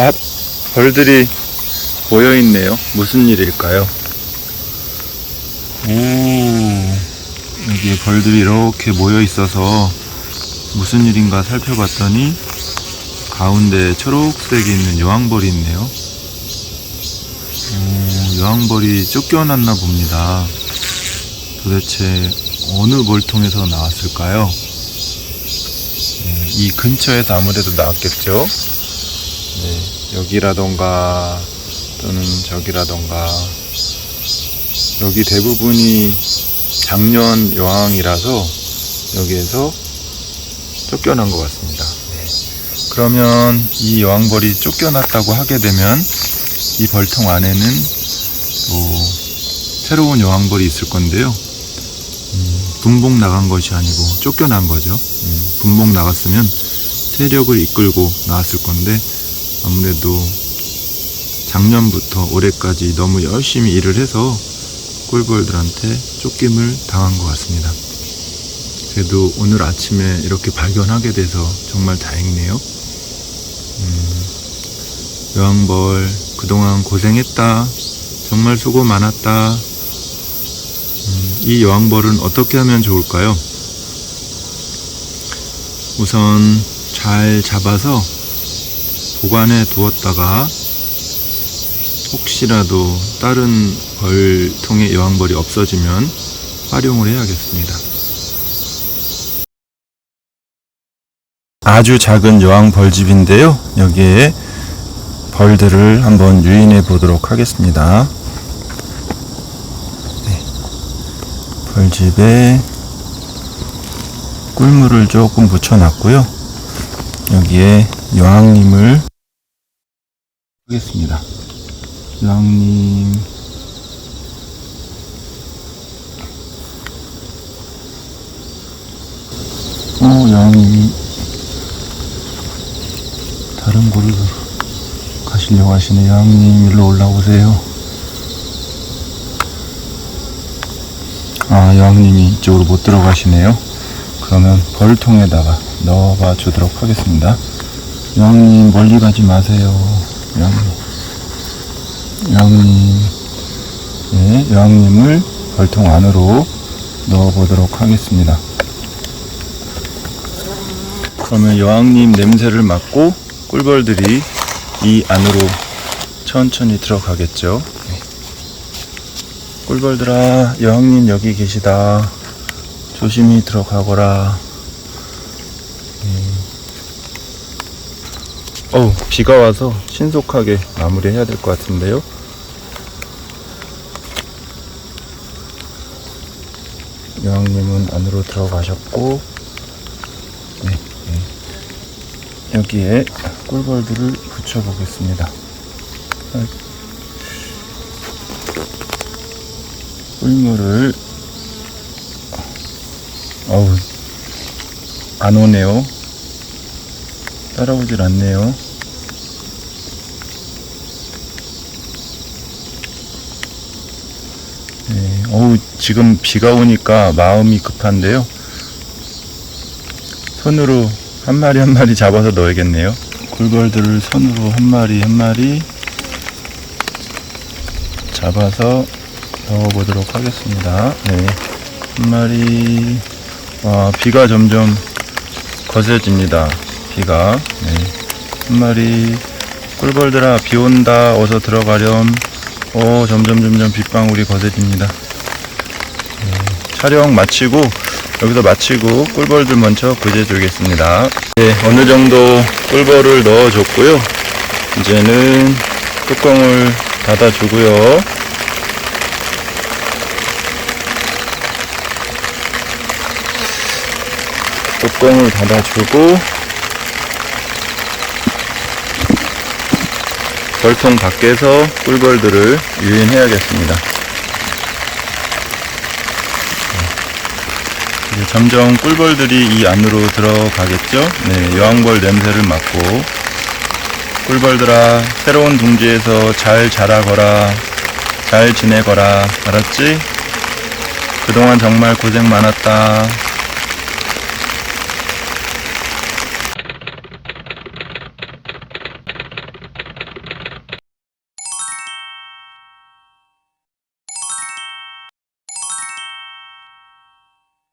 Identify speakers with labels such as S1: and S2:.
S1: 아, 벌들이 모여 있네요. 무슨 일일까요? 오, 여기에 벌들이 이렇게 모여 있어서 무슨 일인가 살펴봤더니 가운데 초록색이 있는 여왕벌이 있네요. 오, 여왕벌이 쫓겨났나 봅니다. 도대체 어느 벌통에서 나왔을까요? 네, 이 근처에서 아무래도 나왔겠죠? 네, 여기라던가 또는 저기라던가 여기 대부분이 작년 여왕이라서 여기에서 쫓겨난 것 같습니다. 네. 그러면 이 여왕벌이 쫓겨났다고 하게 되면 이 벌통 안에는 또 새로운 여왕벌이 있을 건데요. 음, 분봉 나간 것이 아니고 쫓겨난 거죠. 음, 분봉 나갔으면 세력을 이끌고 나왔을 건데 아무래도 작년부터 올해까지 너무 열심히 일을 해서 꿀벌들한테 쫓김을 당한 것 같습니다. 그래도 오늘 아침에 이렇게 발견하게 돼서 정말 다행이네요. 음, 여왕벌 그동안 고생했다. 정말 수고 많았다. 음, 이 여왕벌은 어떻게 하면 좋을까요? 우선 잘 잡아서 보관해 두었다가 혹시라도 다른 벌통의 여왕벌이 없어지면 활용을 해야겠습니다. 아주 작은 여왕벌집인데요. 여기에 벌들을 한번 유인해 보도록 하겠습니다. 네. 벌집에 꿀물을 조금 붙여놨고요. 여기에 여왕님을 하겠습니다. 여왕님. 어 여왕님이 다른 곳으로 가시려고 하시네. 여왕님 일로 올라오세요. 아 여왕님이 이쪽으로 못 들어가시네요. 그러면 벌통에다가 넣어봐 주도록 하겠습니다 여왕님 멀리 가지 마세요 여왕님 여왕님, 네, 여왕님을 벌통 안으로 넣어보도록 하겠습니다. 그러면 여왕님 냄새를 맡고 꿀벌들이 이 안으로 천천히 들어가겠죠. 네. 꿀벌들아, 여왕님 여기 계시다. 조심히 들어가거라. 어우, 비가 와서 신속하게 마무리해야 될 것 같은데요. 여왕님은 안으로 들어가셨고, 네, 네. 여기에 꿀벌들을 붙여보겠습니다. 아, 꿀물을, 어우, 안 오네요. 따라오질 않네요. 네, 어우, 지금 비가 오니까 마음이 급한데요. 손으로 한 마리 한 마리 잡아서 넣어야겠네요. 굴벌들을 손으로 한 마리 한 마리 잡아서 넣어보도록 하겠습니다. 네, 한 마리. 와, 비가 점점 거세집니다. 비가. 네, 한 마리. 꿀벌들아, 비 온다. 어서 들어가렴. 오, 점점 점점 빗방울이 거세집니다. 네, 촬영 마치고 여기서 마치고 꿀벌들 먼저 구제해주겠습니다. 네, 어느 정도 꿀벌을 넣어줬고요. 이제는 뚜껑을 닫아주고요. 뚜껑을 닫아주고 벌통 밖에서 꿀벌들을 유인해야겠습니다. 점점 꿀벌들이 이 안으로 들어가겠죠? 네, 여왕벌 냄새를 맡고 꿀벌들아 새로운 둥지에서 잘 자라거라 잘 지내거라 알았지? 그동안 정말 고생 많았다